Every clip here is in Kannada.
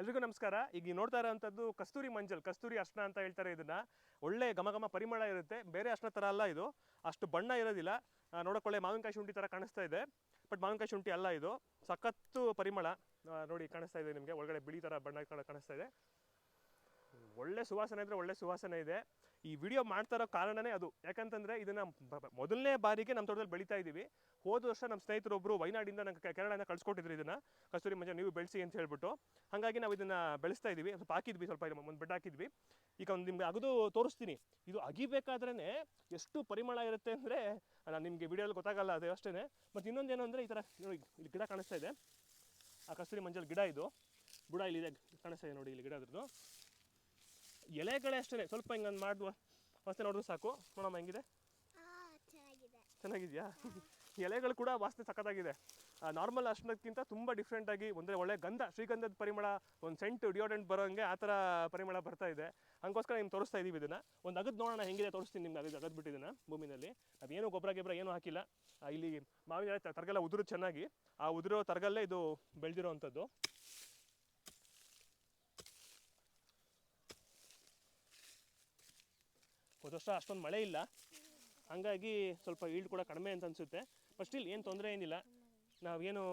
ಎಲ್ರಿಗೂ ನಮಸ್ಕಾರ. ಈಗ ನೀವು ನೋಡ್ತಾ ಇರೋಂಥದ್ದು ಕಸ್ತೂರಿ ಮಂಜಲ್, ಕಸ್ತೂರಿ ಅರ್ಶನ ಅಂತ ಹೇಳ್ತಾರೆ ಇದನ್ನ. ಒಳ್ಳೆ ಘಮ ಘಮ ಪರಿಮಳ ಇರುತ್ತೆ. ಬೇರೆ ಅರ್ಶನ ಥರ ಅಲ್ಲ ಇದು. ಅಷ್ಟು ಬಣ್ಣ ಇರೋದಿಲ್ಲ. ನೋಡೋಕೊಳ್ಳೆ ನೋಡೋಕೆ ಮಾವಿನಕಾಯಿ ಶುಂಠಿ ಥರ ಕಾಣಿಸ್ತಾ ಇದೆ. ಬಟ್ ಮಾವಿನಕಾಯಿ ಶುಂಠಿ ಅಲ್ಲ ಇದು. ಸಖತ್ತು ಪರಿಮಳ ನೋಡಿ ಕಾಣಿಸ್ತಾ ಇದೆ ನಿಮಗೆ. ಒಳಗಡೆ ಬಿಳಿ ಥರ ಬಣ್ಣ ಕಾಣ- ಕಾಣಿಸ್ತಾ ಇದೆ. ಒಳ್ಳೆ ಸುವಾಸನೆ ಅಂದರೆ ಒಳ್ಳೆ ಸುವಾಸನೆ ಇದೆ. ಈ ವಿಡಿಯೋ ಮಾಡ್ತಾ ಇರೋ ಕಾರಣನೇ ಅದು. ಯಾಕಂತಂದರೆ ಇದನ್ನು ಮೊದಲನೇ ಬಾರಿಗೆ ನಮ್ಮ ತೋಟದಲ್ಲಿ ಬೆಳೀತಾ ಇದ್ದೀವಿ ಹೋದ ವರ್ಷ ನಮ್ಮ ಸ್ನೇಹಿತರೊಬ್ಬರು ವೈನಾಡಿಂದ ನಂಗೆ ಕೇರಳನ ಕಳ್ಸಿಕೊಟ್ಟಿದ್ರು ಇದನ್ನು. ಕಸ್ತೂರಿ ಮಂಜ, ನೀವು ಬೆಳೆಸಿ ಅಂತ ಹೇಳ್ಬಿಟ್ಟು. ಹಾಗಾಗಿ ನಾವು ಇದನ್ನು ಬೆಳೆಸ್ತಾ ಇದ್ದೀವಿ ಸ್ವಲ್ಪ ಹಾಕಿದ್ವಿ, ಸ್ವಲ್ಪ ಒಂದು ಬೆಡ್ ಹಾಕಿದ್ವಿ. ಈಗ ಒಂದು ನಿಮ್ಗೆ ಅಗದು ತೋರಿಸ್ತೀನಿ. ಇದು ಅಗಿಬೇಕಾದ್ರೇ ಎಷ್ಟು ಪರಿಮಳ ಇರುತ್ತೆ ಅಂದರೆ ನಾನು ನಿಮಗೆ ವಿಡಿಯೋದಲ್ಲಿ ಗೊತ್ತಾಗಲ್ಲ ಅದು ಅಷ್ಟೇ ಮತ್ತು ಇನ್ನೊಂದೇನು ಅಂದರೆ ಈ ಥರ ಇಲ್ಲಿ ಗಿಡ ಕಾಣಿಸ್ತಾ ಇದೆ. ಆ ಕಸ್ತೂರಿ ಮಂಜಲ್ ಗಿಡ ಇದು. ಬುಡ ಇಲ್ಲಿದೆ, ಕಾಣಿಸ್ತಾ ಇದೆ ನೋಡಿ ಇಲ್ಲಿ ಗಿಡ ಅದ್ರದ್ದು. ಎಲೆಗಳೇ ಅಷ್ಟೇ ಸ್ವಲ್ಪ ಹಿಂಗೊಂದು ಮಾಡುವ. ವಾಸನೆ ನೋಡಿದ್ರೆ ಸಾಕು. ನೋಡಮ್ಮ ಹೆಂಗಿದೆ? ಚೆನ್ನಾಗಿದೆಯಾ? ಎಲೆಗಳು ಕೂಡ ವಾಸನೆ ಸಖತ್ತಾಗಿದೆ. ನಾರ್ಮಲ್ ಅರ್ಶನಕ್ಕಿಂತ ತುಂಬ ಡಿಫ್ರೆಂಟಾಗಿ ಒಂದರೆ ಒಳ್ಳೆ ಗಂಧ ಶ್ರೀಗಂಧದ ಪರಿಮಳ ಒಂದು ಸೆಂಟ್ ಡಿಯೋಡೆಂಟ್ ಬರೋಂಗೆ ಆ ಥರ ಪರಿಮಳ ಬರ್ತಾ ಇದೆ. ಹಂಗೋಸ್ಕರ ನಿಮ್ಗೆ ತೋರಿಸ್ತಾ ಇದ್ದೀವಿ ಇದನ್ನು. ಒಂದು ಅಗದು ನೋಡೋಣ ಹೆಂಗಿದೆ ತೋರಿಸ್ತೀನಿ ನಿಮ್ಗೆ ಅಗದು ಅಗದು ಬಿಟ್ಟಿದ್ದೀನಿ ಭೂಮಿನಲ್ಲಿ. ಅದೇನು ಗೊಬ್ಬರ ಗಿಬ್ಬರ ಏನೂ ಹಾಕಿಲ್ಲ. ಇಲ್ಲಿ ಮಾವಿನ ತರಗೆಲ್ಲ ಉದುರು ಚೆನ್ನಾಗಿ. ಆ ಉದುರೋ ತರಗಲ್ಲೇ ಇದು ಬೆಳೆದಿರೋ ಅಂಥದ್ದು ಹೋದ ಅಷ್ಟೊಂದು ಮಳೆ ಇಲ್ಲ. ಹಂಗಾಗಿ ಸ್ವಲ್ಪ ಈಲ್ಡ್ ಕೂಡ ಕಡಿಮೆ ಅಂತ ಅನಿಸುತ್ತೆ. ಬಟ್ ಸ್ಟಿಲ್ ಏನು ತೊಂದರೆ ಏನಿಲ್ಲ. ನಾವೇನು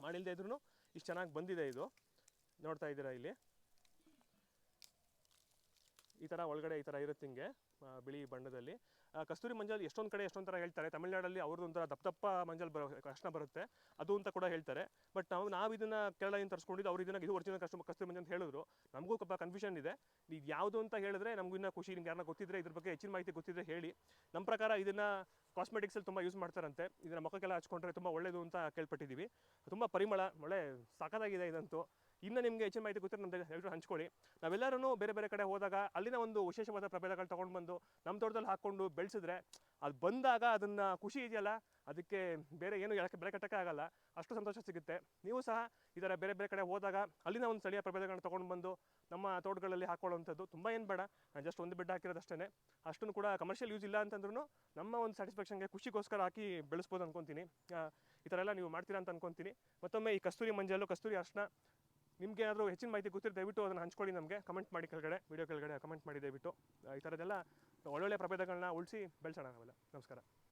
ಮಾಡಿಲ್ಲದೆ ಇದ್ರೂ ಇಷ್ಟು ಚೆನ್ನಾಗಿ ಬಂದಿದೆ ಇದು. ನೋಡ್ತಾ ಇದ್ದೀರಾ ಇಲ್ಲಿ? ಈ ಥರ ಒಳಗಡೆ ಈ ಥರ ಇರುತ್ತೆ ಹಿಂಗೆ ಬಿಳಿ ಬಣ್ಣದಲ್ಲಿ. ಕಸ್ತೂರಿ ಮಂಜಲ್ ಎಷ್ಟೊಂದು ಕಡೆ ಎಷ್ಟೊಂದು ಥರ ಹೇಳ್ತಾರೆ. ತಮಿಳ್ನಾಡಲ್ಲಿ ಅವ್ರದ್ದು ಒಂಥರ ದಪ್ಪ ದಪ್ಪ ಮಂಜಲ್ ಬರೋ ಕಷ್ಟ ಬರುತ್ತೆ. ಅದು ಅಂತ ಕೂಡ ಹೇಳ್ತಾರೆ. ಬಟ್ ನಾವು ನಾವು ಇದನ್ನು ಕೇರಳದಿಂದ ತರಿಸ್ಕೊಂಡಿದ್ದು ಅವ್ರು ಇದನ್ನ ಇದು ಒರಿಜಿನಲ್ ಕಷ್ಟ, ಕಸ್ತೂರಿ ಮಂಜಲ್ ಅಂತ ಹೇಳಿದ್ರು. ನಮಗೂ ಸ್ವಲ್ಪ ಕನ್ಫ್ಯೂಷನ್ ಇದೆ. ಇದು ಯಾವುದು ಅಂತ ಹೇಳಿದ್ರೆ ನಮಗೂ ಇನ್ನೂ ಖುಷಿ ನಿಮ್ಗೆ ಯಾರನ್ನ ಗೊತ್ತಿದ್ರೆ ಇದ್ರ ಬಗ್ಗೆ ಹೆಚ್ಚಿನ ಮಾಹಿತಿ ಗೊತ್ತಿದ್ರೆ ಹೇಳಿ. ನಮ್ಮ ಪ್ರಕಾರ ಇದನ್ನು ಕಾಸ್ಮೆಟಿಕ್ಸಲ್ಲಿ ತುಂಬ ಯೂಸ್ ಮಾಡ್ತಾರಂತೆ. ಇದನ್ನು ಮುಖಕ್ಕೆಲ್ಲ ಹಚ್ಕೊಂಡ್ರೆ ತುಂಬ ಒಳ್ಳೆಯದು ಅಂತ ಕೇಳ್ಪಟ್ಟಿದ್ದೀವಿ ತುಂಬ ಪರಿಮಳ, ಒಳ್ಳೆ ಸಖತ್ತಾಗಿದೆ ಇದಂತೂ. ಇನ್ನು ನಿಮಗೆ ಹೆಚ್ಚಿನ ಮಾಹಿತಿ ಗೊತ್ತಿರೋ ನಮ್ಮ ಎಲ್ಲರೂ ಹಂಚ್ಕೊಳ್ಳಿ. ನಾವೆಲ್ಲರೂ ಬೇರೆ ಬೇರೆ ಕಡೆ ಹೋದಾಗ ಅಲ್ಲಿನ ಒಂದು ವಿಶೇಷವಾದ ಪ್ರಭೇದಗಳು ತೊಗೊಂಡು ಬಂದು ನಮ್ಮ ತೋಟದಲ್ಲಿ ಹಾಕ್ಕೊಂಡು ಬೆಳೆಸಿದ್ರೆ ಅದು ಬಂದಾಗ ಅದನ್ನು ಖುಷಿ ಇದೆಯಲ್ಲ? ಅದಕ್ಕೆ ಬೇರೆ ಏನು ಹೇಳಕ್ಕೆ ಬೆಲೆ ಕಟ್ಟಕ್ಕೆ ಆಗಲ್ಲ. ಅಷ್ಟು ಸಂತೋಷ ಸಿಗುತ್ತೆ. ನೀವು ಸಹ ಈ ಥರ ಬೇರೆ ಬೇರೆ ಕಡೆ ಹೋದಾಗ ಅಲ್ಲಿನ ಒಂದು ಸ್ಥಳೀಯ ಪ್ರಭೇದಗಳನ್ನ ತೊಗೊಂಡು ಬಂದು ನಮ್ಮ ತೋಟಗಳಲ್ಲಿ ಹಾಕೊಳ್ಳುವಂಥದ್ದು ತುಂಬ ಏನು ಬೇಡ. ನಾನು ಜಸ್ಟ್ ಒಂದು ಬೆಡ್ ಹಾಕಿರೋದು ಅಷ್ಟೇ ಅಷ್ಟನ್ನು ಕೂಡ ಕಮರ್ಷಿಯಲ್ ಯೂಸ್ ಇಲ್ಲ ಅಂತಂದ್ರೂ ನಮ್ಮ ಒಂದು ಸ್ಯಾಟಿಸ್ಫ್ಯಾಕ್ಷನ್ಗೆ ಖುಷಿಗೋಸ್ಕರ ಹಾಕಿ ಬೆಳೆಸ್ಬೋದು ಅನ್ಕೊತೀನಿ. ಆ, ಈ ಥರ ಎಲ್ಲ ನೀವು ಮಾಡ್ತೀರಾ ಅಂತ ಅನ್ಕೊತೀನಿ. ಮತ್ತೊಮ್ಮೆ ಈ ಕಸ್ತೂರಿ ಮಂಜಲು ಕಸ್ತೂರಿ ಅರ್ಶನ ನಿಮ್ಗೆ ಏನಾದರೂ ಹೆಚ್ಚಿನ ಮಾಹಿತಿ ಗೊತ್ತಿರೋ ದಯವಿಟ್ಟು ಅದನ್ನು ಹಂಚ್ಕೊಳ್ಳಿ ನಮಗೆ. ಕಮೆಂಟ್ ಮಾಡಿ ಕೆಳಗಡೆ ವಿಡಿಯೋ ಕೆಳಗಡೆ ಕಮೆಂಟ್ ಮಾಡಿ ದಯವಿಟ್ಟು. ಈ ಥರದ್ದೆಲ್ಲ ಒಳ್ಳೊಳ್ಳೆ ಪ್ರಭೇದಗಳನ್ನ ಉಳಿಸಿ ಬೆಳೆಸೋಣ ನಾವೆಲ್ಲ. ನಮಸ್ಕಾರ.